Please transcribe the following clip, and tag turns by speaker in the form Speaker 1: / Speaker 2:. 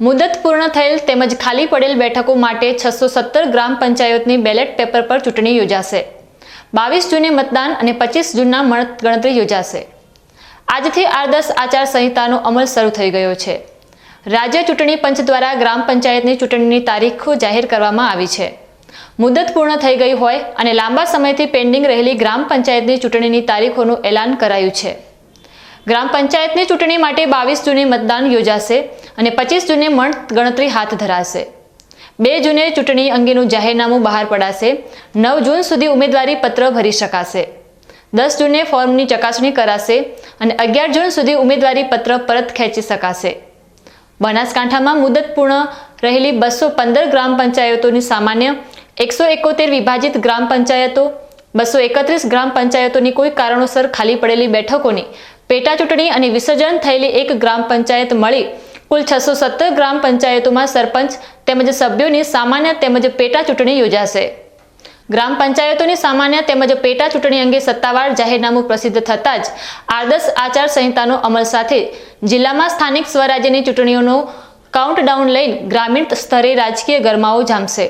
Speaker 1: મુદત પૂર્ણ થયેલ તેમજ ખાલી પડેલ બેઠકો માટે છસો સત્તર ગ્રામ પંચાયતની બેલેટ પેપર પર ચૂંટણી યોજાશે. બાવીસ જૂને મતદાન અને પચીસ જૂનના મતગણતરી યોજાશે. આજથી આદર્શ આચાર સંહિતાનો અમલ શરૂ થઈ ગયો છે. રાજ્ય ચૂંટણી પંચ દ્વારા ગ્રામ પંચાયતની ચૂંટણીની તારીખો જાહેર કરવામાં આવી છે. મુદત પૂર્ણ થઈ ગઈ હોય અને લાંબા સમયથી પેન્ડિંગ રહેલી ગ્રામ પંચાયતની ચૂંટણીની તારીખોનું એલાન કરાયું છે. ગ્રામ પંચાયતની ચૂંટણી માટે બાવીસ જૂને મતદાન યોજાશે અને પચીસ જૂને મતગણતરી હાથ ધરાશે. બે જૂને ચૂંટણી અંગેનું જાહેરનામું બહાર પડાશે. નવ જૂન સુધી ઉમેદવારી પત્ર ભરી શકાશે. દસ જૂને ફોર્મની ચકાસણી કરાશે અને અગિયાર જૂન સુધી ઉમેદવારી પત્ર પરત ખેંચી શકાશે. બનાસકાંઠામાં મુદત પૂર્ણ રહેલી બસો પંદર ગ્રામ પંચાયતોની સામાન્ય એકસો એકોતેર વિભાજિત ગ્રામ પંચાયતો, બસો એકત્રીસ ગ્રામ પંચાયતોની કોઈ કારણોસર ખાલી પડેલી બેઠકોની પેટા ચૂંટણી અને વિસર્જન થયેલી એક ગ્રામ પંચાયત મળી કુલ છસો સત્તર ગ્રામ પંચાયતોમાં સરપંચ તેમજ સભ્યોની સામાન્ય તેમજ પેટા ચૂંટણી યોજાશે. ગ્રામ પંચાયતોની સામાન્ય તેમજ પેટા ચૂંટણી અંગે સત્તાવાર જાહેરનામું પ્રસિદ્ધ થતાં જ આદર્શ આચાર સંહિતાનો અમલ સાથે જિલ્લામાં સ્થાનિક સ્વરાજ્યની ચૂંટણીઓનો કાઉન્ટડાઉન લઈ ગ્રામીણ સ્તરે રાજકીય ગરમાઓ જામશે.